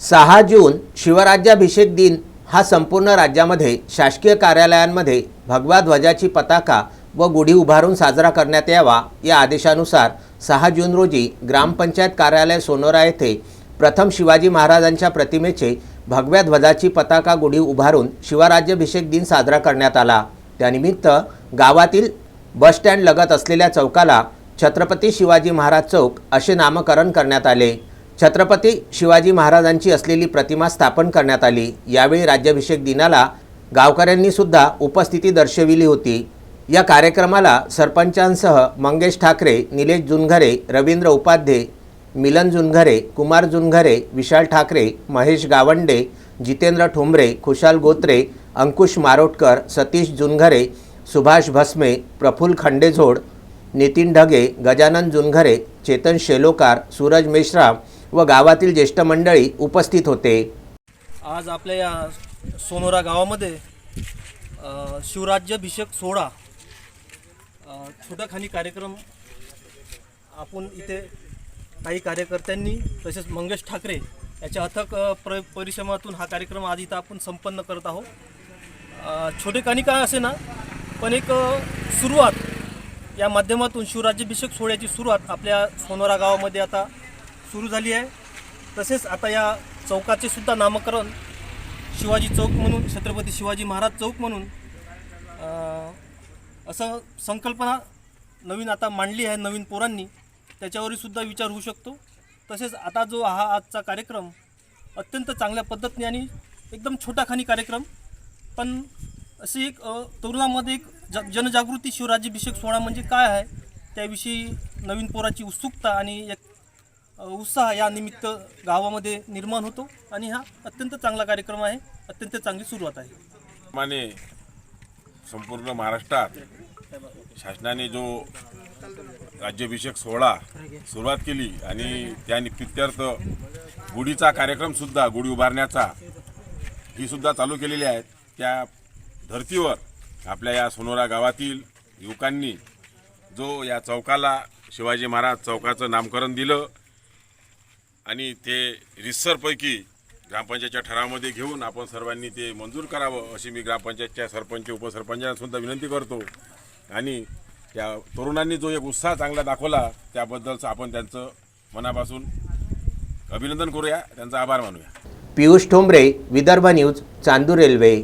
सहा जून शिवराज्याभिषेक दिन हा संपूर्ण राज्यामध्ये शासकीय कार्यालयांमध्ये भगवा ध्वजाची पताका व गुढी उभारून साजरा करण्यात यावा या आदेशानुसार सहा जून रोजी ग्रामपंचायत कार्यालय सोनोरा येथे प्रथम शिवाजी महाराजांच्या प्रतिमेचे भगव्या ध्वजाची पताका गुढी उभारून शिवराज्याभिषेक दिन साजरा करण्यात आला. त्यानिमित्त गावातील बसस्टँड लगत असलेल्या चौकाला छत्रपती शिवाजी महाराज चौक असे नामकरण करण्यात आले. छत्रपती शिवाजी महाराजांची असलेली प्रतिमा स्थापन करण्यात आली. यावेळी राज्याभिषेक दिनाला गावकऱ्यांनी सुद्धा उपस्थिती दर्शविली होती. या कार्यक्रमाला सरपंचांसह मंगेश ठाकरे निलेश जुनघरे रवींद्र उपाध्ये मिलन जुनघरे कुमार जुनघरे विशाल ठाकरे महेश गावंडे जितेंद्र ठोंबरे खुशाल गोत्रे अंकुश मारोटकर सतीश जुनघरे सुभाष भस्मे प्रफुल्ल खंडेझोड नितीन ढगे गजानन जुनघरे चेतन शेलोकार सूरज मेश्राम व गावातील ज्येष्ठ मंडळी उपस्थित होते. आज आपल्या या सोनोरा गावामध्ये शिवराज्याभिषेक सोहळा छोटाखानी कार्यक्रम आपण इथे काही कार्यकर्त्यांनी तसेच मंगेश ठाकरे याच्या अथक प्र परिश्रमातून हा कार्यक्रम आज इथं आपण संपन्न करत आहोत. छोटे छोटेखानी काय असे ना पण एक सुरुवात या माध्यमातून शिवराज्याभिषेक सोहळ्याची सुरुवात आपल्या सोनोरा गावामध्ये आता सुरू झाली आहे. तसेच आता या चौकाचे सुद्धा नामकरण शिवाजी चौक म्हणून छत्रपती शिवाजी महाराज चौक म्हणून असं संकल्पना नवीन आता मांडली आहे नवीन पोरांनी. त्याच्यावरही सुद्धा विचार होऊ शकतो. तसेच आता जो हा आजचा कार्यक्रम अत्यंत चांगल्या पद्धतीने आणि एकदम छोटाखानी कार्यक्रम पण अशी एक तरुणामध्ये एक ज जनजागृती शिवराज्याभिषेक सोहळा म्हणजे काय आहे? त्याविषयी नवीन पोराची उत्सुकता आणि एक उत्साह या निमित्त गावामध्ये निर्माण होतो आणि हा अत्यंत चांगला कार्यक्रम आहे. अत्यंत चांगली सुरुवात आहे. माने संपूर्ण महाराष्ट्रात शासनाने जो राज्याभिषेक सोहळा सुरुवात केली आणि त्या निमित्तार्थ गुढीचा कार्यक्रमसुद्धा गुढी उभारण्याचा ही सुद्धा चालू केलेली आहे त्या धर्तीवर आपल्या या सोनोरा गावातील युवकांनी जो या चौकाला शिवाजी महाराज चौकाचं नामकरण दिलं आणि ते रिसरपैकी ग्रामपंचायतच्या ठरावामध्ये घेऊन आपण सर्वांनी ते मंजूर करावं अशी मी ग्रामपंचायतच्या सरपंच उपसरपंचांना सुद्धा विनंती करतो. आणि त्या तरुणांनी जो एक उत्साह चांगला दाखवला त्याबद्दलचं आपण त्यांचं मनापासून अभिनंदन करूया. त्यांचा आभार मानूया. Piyush Thombare Vidarbha news Chandur railway.